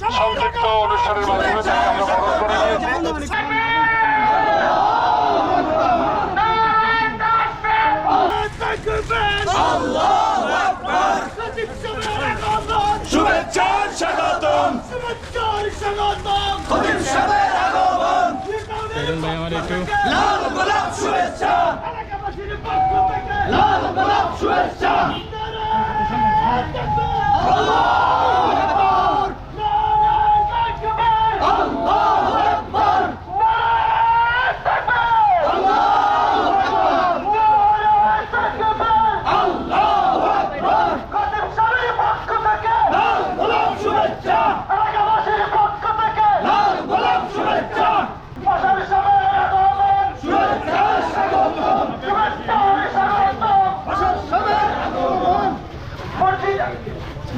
সংক্ষিপ্ত অনুষ্ঠানের মাধ্যমে তাকে আমরা বরণ করে নিয়েছি শুভেচ্ছার স্বাগতম কদিম সাহেবের আগমন লাল গোলাপ শুভেচ্ছা লাল গোলাপ শুভেচ্ছা আল্লাহ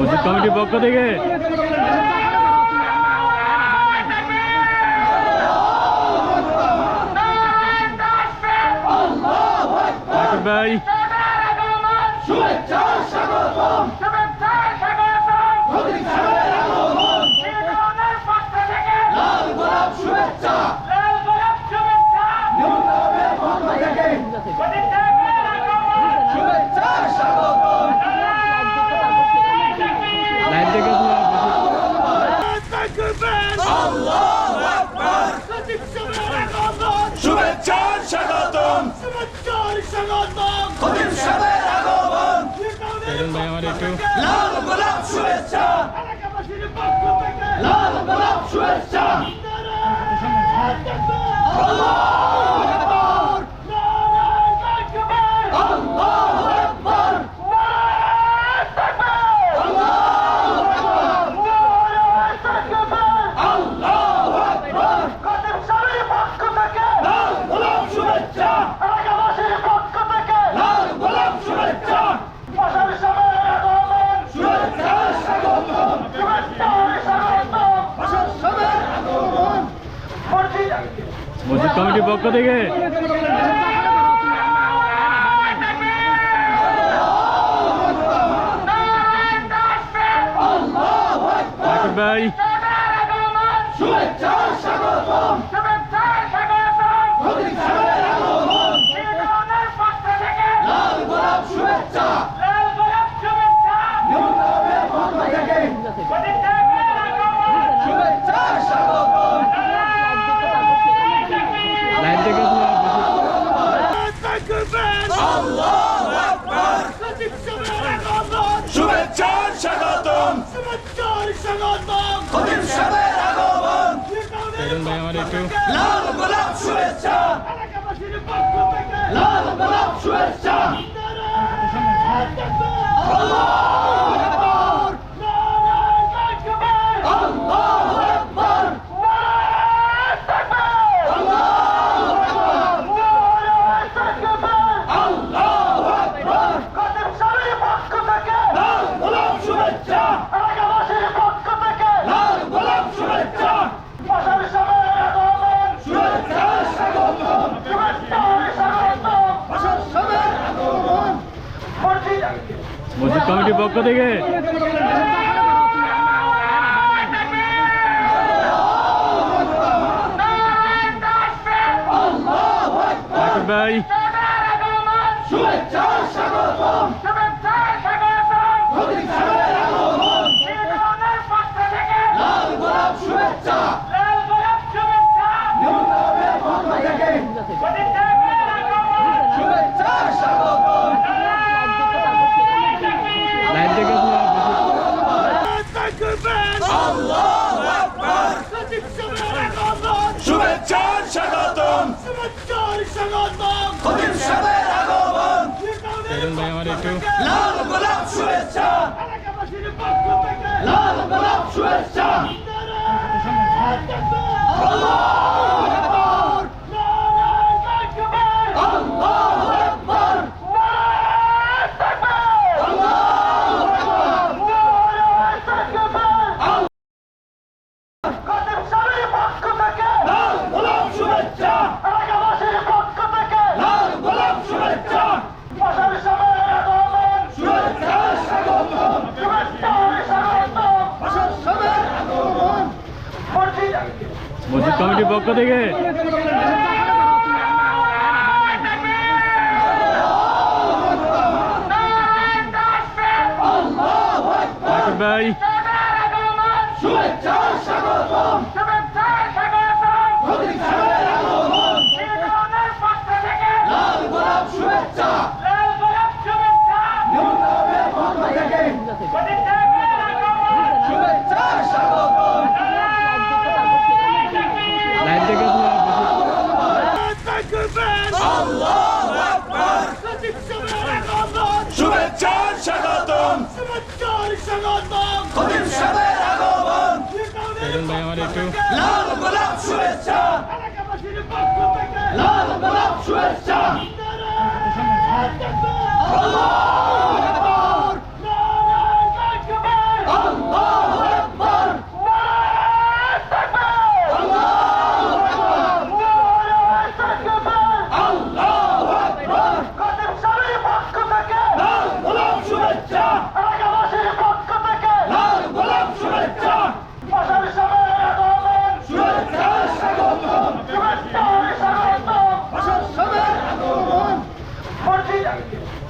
মসজিদ কমিটির পক্ষ থেকে। ভাই শুভেচ্ছা স্বাগতম। আমার একটু। লাল গোলাপ শুভেচ্ছা। লাল গোলাপ শুভেচ্ছা। কমিটির পক্ষ থেকে ভাই। শুভেচ্ছা স্বাগতম। আল্লাহ মসজিদ কমিটির পক্ষ থেকে। ভাই। শুভেচ্ছা স্বাগতম। টু লাল গোলাপ শুভেচ্ছা। লাল গোলাপ শুভেচ্ছা। আল্লাহ! মসজিদ কমিটির পক্ষ থেকে। ভাই। শুভেচ্ছা আমরা একটু লাল গোলাপ শুভেচ্ছা। লাল গোলাপ শুভেচ্ছা।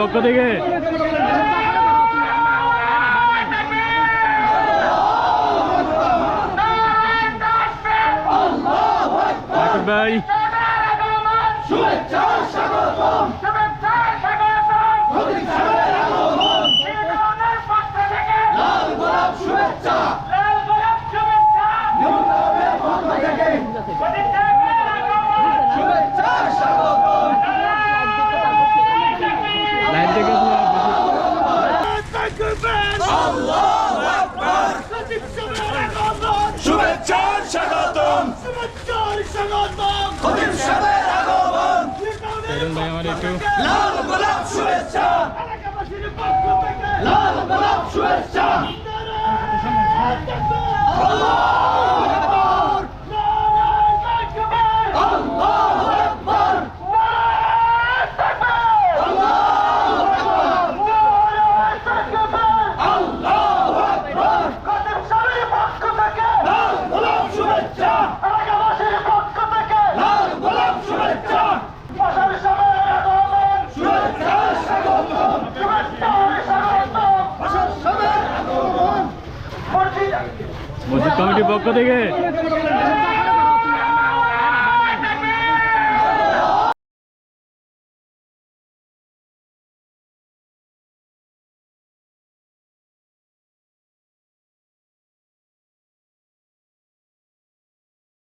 পক্ষ থেকে। ভাই। শুভেচ্ছা স্বাগতম। I've got পক্ষ থেকে